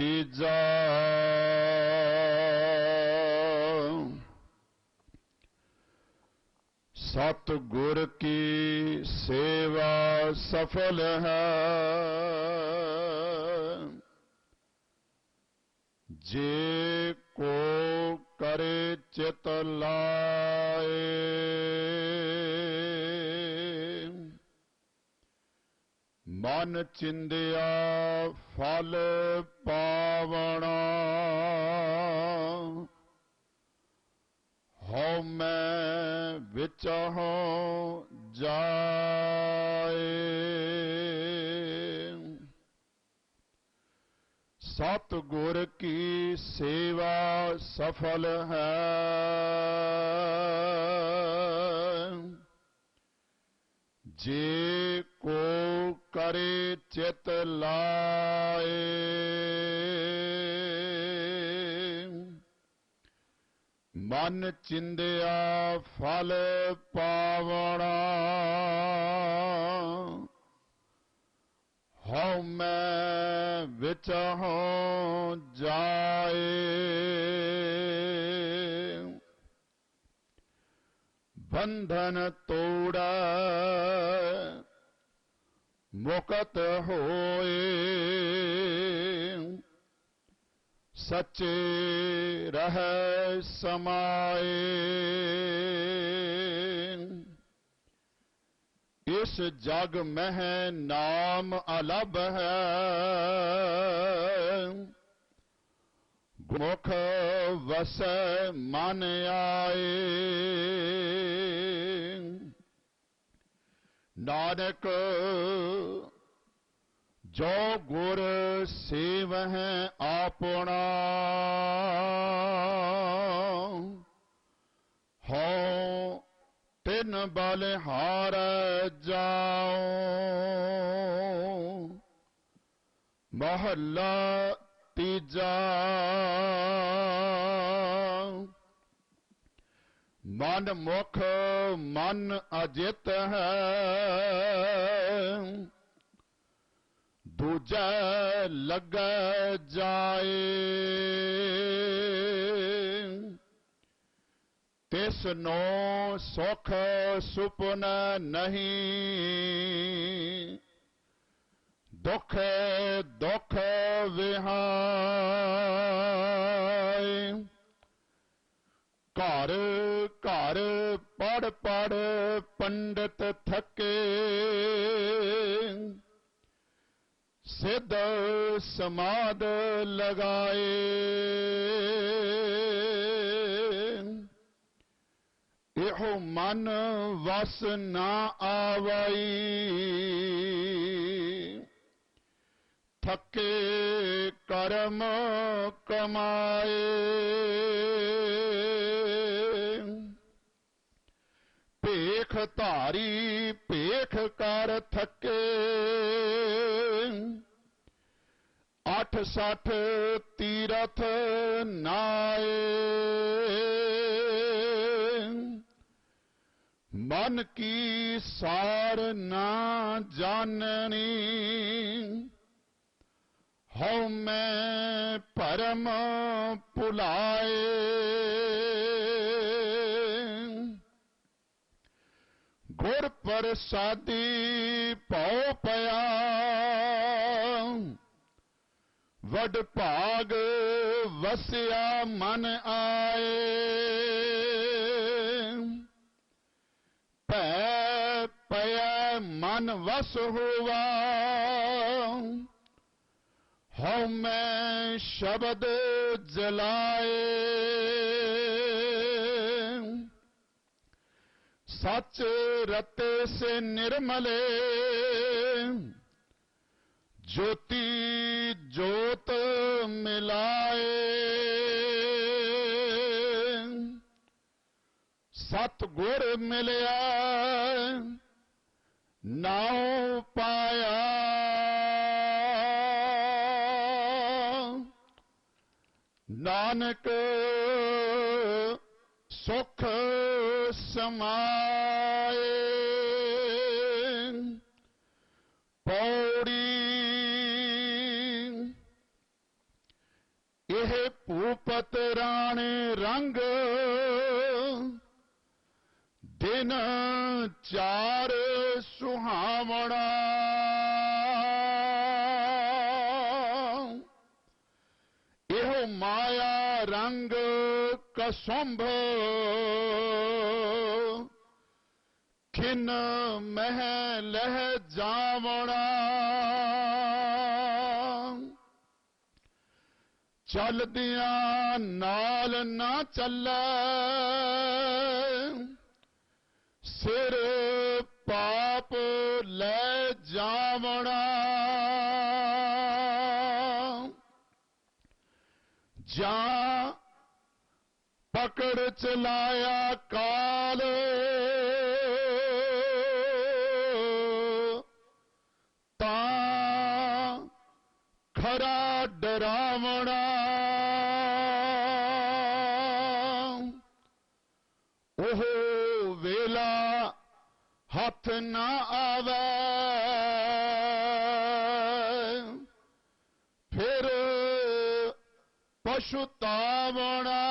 तीजा सतगुर की सेवा सफल है। जे को करे चित लाए ਮਨ ਚਿੰਦਿਆ ਫਲ ਪਾਵਣਾ ਹਉ ਮੈਂ ਵਿੱਚ ਹਉ ਜਾਏ ਸਤ ਗੁਰ ਕੀ ਸੇਵਾ ਸਫਲ ਹੈ ਜੇ हमारे चित लाए। मन चिंदया फल पावड़ा। हौ मैं बिच हो जाए। बंधन तोड़ा ਮੁਕਤ ਹੋਏ। ਸੱਚੇ ਰਹਿ ਸਮਾਏ। ਇਸ ਜਗ ਮਹਿ ਨਾਮ ਅਲਬ ਹੈ। ਗੁਰਮੁਖ ਵਸੈ ਮਨ ਆਏ। ਨਾਨਕ ਜੋ ਗੁਰ ਸੇਵਹਿ ਆਪਣਾ ਹਉ ਤਿਨ ਬਲਿਹਾਰ ਜਾਉ। ਮਹੱਲਾ ਤੀਜਾ ਮਨ ਮੁਖ ਮਨ ਅਜਿਤ ਹੈ ਦੂਜਾ ਲੱਗੈ ਜਾਏ ਤਿਸ ਨੋ ਸੁਖ ਸੁਪਨ ਨਹੀਂ ਦੁਖ ਦੁਖ ਵਿਹਾਈ ਘਰ ਘਰ ਪੜ ਪੜ ਪੰਡਤ ਥਕੇ। ਸਿੱਧ ਸਮਾਦ ਲਗਾਏ। ਇਹੋ ਮਨ ਵਸ ਨਾ ਆਵਈ। ਥੱਕੇ ਕਰਮ ਕਮਾਏ। पेख धारी पेख कर थके। अठ साठ तीरथ नाए। मन की सार ना जाननी। हो मैं परम पुलाए। गुर प्रसादी पाओ पया। वड भाग वसया मन आए। पै पया मन वस हुआ। हौ मैं शब्द जलाए। सच रते से निर्मले। ज्योति ज्योत मिलाए। सतगुर मिलया नाव पाया। नानक सुख ਸਮਾਏ ਪੌੜੀ ਇਹ ਭੂਪਤ ਰਾਣੇ ਰੰਗ ਦਿਨ ਚਾਰ ਸੁਹਾਵਣਾ ਇਹੋ ਮਾਇਆ रंग कसुंभ खिन मह लह जावणा। चलदियाँ नाल ना चल सिर पाप ले जावणा। जा पकड़ चलाया काले। खरा डरावना ओहो वेला हथ ना आवे। फिर पछुतावना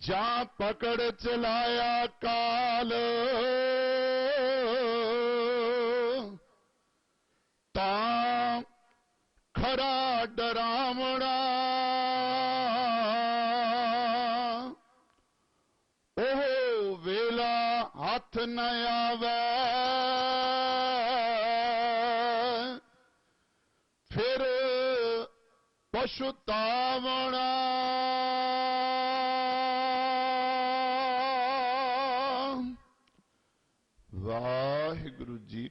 जा पकड़ चलाया काल। ता खरा डरावना ओह वेला हथ न आवे। फिर पशुतावड़ा